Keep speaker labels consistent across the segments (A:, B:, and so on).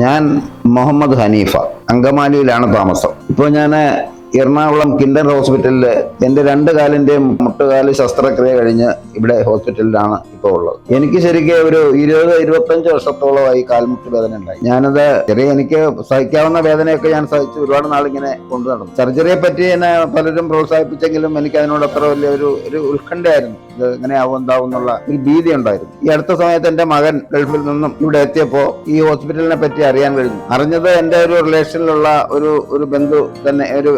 A: ഞാൻ മുഹമ്മദ് ഹനീഫ അങ്കമാലിയിലാണ് താമസം. ഇപ്പോൾ ഞാൻ എറണാകുളം കിൻഡർ ഹോസ്പിറ്റലിൽ എന്റെ രണ്ട് കാലിന്റെയും മുട്ടുകാൽ ശസ്ത്രക്രിയ കഴിഞ്ഞ് ഇവിടെ ഹോസ്പിറ്റലിലാണ് ഇപ്പോൾ ഉള്ളത്. എനിക്ക് ശരിക്കും ഒരു ഇരുപത് ഇരുപത്തഞ്ച് വർഷത്തോളമായി കാൽമുട്ട് വേദന ഉണ്ടായി. ഞാനത് ചെറിയ എനിക്ക് സഹിക്കാവുന്ന വേദനയൊക്കെ ഞാൻ സഹിച്ചു ഒരുപാട് നാളിങ്ങനെ കൊണ്ടു നടന്നു. സർജറിയെ പറ്റി എന്നെ പലരും പ്രോത്സാഹിപ്പിച്ചെങ്കിലും എനിക്ക് അതിനോട് അത്ര വലിയ ഒരു ഒരു ഉത്കണ്ഠയായിരുന്നു. ഇത് എങ്ങനെയാവും എന്താവും എന്നുള്ള ഒരു ഭീതി ഉണ്ടായിരുന്നു. ഈ അടുത്ത സമയത്ത് എന്റെ മകൻ ഗൾഫിൽ നിന്നും ഇവിടെ എത്തിയപ്പോൾ ഈ ഹോസ്പിറ്റലിനെ പറ്റി അറിയാൻ കഴിഞ്ഞു. അറിഞ്ഞത് എന്റെ ഒരു റിലേഷനിലുള്ള ഒരു ഒരു ബന്ധു തന്നെ ഒരു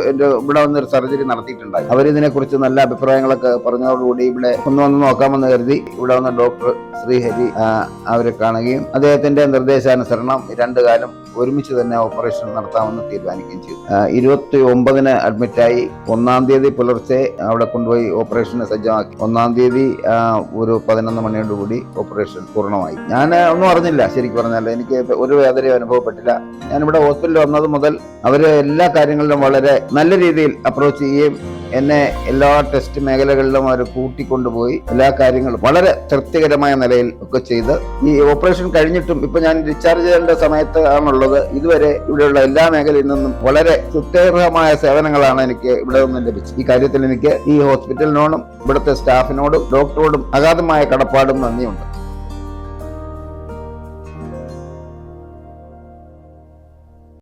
A: ഇവിടെ വന്ന് ഒരു സർജറി നടത്തിയിട്ടുണ്ടായി. അവർ കുറിച്ച് നല്ല അഭിപ്രായങ്ങളൊക്കെ പറഞ്ഞതോടുകൂടി ഇവിടെ ഒന്ന് വന്ന് നോക്കാമെന്ന് കരുതി ഇവിടെ വന്ന ഡോക്ടർ ശ്രീഹരി അവരെ കാണുകയും അദ്ദേഹത്തിന്റെ നിർദ്ദേശാനുസരണം രണ്ടു കാലം ഒരുമിച്ച് തന്നെ ഓപ്പറേഷൻ നടത്താമെന്ന് തീരുമാനിക്കുകയും ചെയ്തു. ഇരുപത്തി ഒമ്പതിന് അഡ്മിറ്റായി ഒന്നാം തീയതി പുലർച്ചെ അവിടെ കൊണ്ടുപോയി ഓപ്പറേഷന് സജ്ജമാക്കി. ഒന്നാം തീയതി ഒരു പതിനൊന്ന് മണിയോടുകൂടി ഓപ്പറേഷൻ പൂർണമായി. ഞാൻ ഒന്നും അറിഞ്ഞില്ല ശരിക്കും പറഞ്ഞാൽ എനിക്ക് ഒരു വേദനയും അനുഭവപ്പെട്ടില്ല. ഞാനിവിടെ ഹോസ്പിറ്റലിൽ വന്നത് മുതൽ അവർ എല്ലാ കാര്യങ്ങളിലും വളരെ നല്ല രീതിയിൽ അപ്രോച്ച് ചെയ്യുകയും എന്നെ എല്ലാ ടെസ്റ്റ് മേഖലകളിലും അവർ കൂട്ടിക്കൊണ്ടുപോയി എല്ലാ കാര്യങ്ങളും വളരെ തൃപ്തികരമായ നിലയിൽ ഒക്കെ ചെയ്ത് ഈ ഓപ്പറേഷൻ കഴിഞ്ഞിട്ടും ഇപ്പൊ ഞാൻ ഡിസ്ചാർജ് ചെയ്യേണ്ട സമയത്ത് ആണുള്ളത്. ഇതുവരെ ഇവിടെയുള്ള എല്ലാ മേഖലയിൽ നിന്നും വളരെ സുത്യർഹമായ സേവനങ്ങളാണ് എനിക്ക് ഇവിടെ നിന്നും ലഭിച്ചത്. ഈ കാര്യത്തിൽ എനിക്ക് ഈ ഹോസ്പിറ്റലിനോടും ഇവിടുത്തെ സ്റ്റാഫിനോടും ഡോക്ടറോടും അഗാധമായ കടപ്പാടും നന്ദിയുണ്ട്.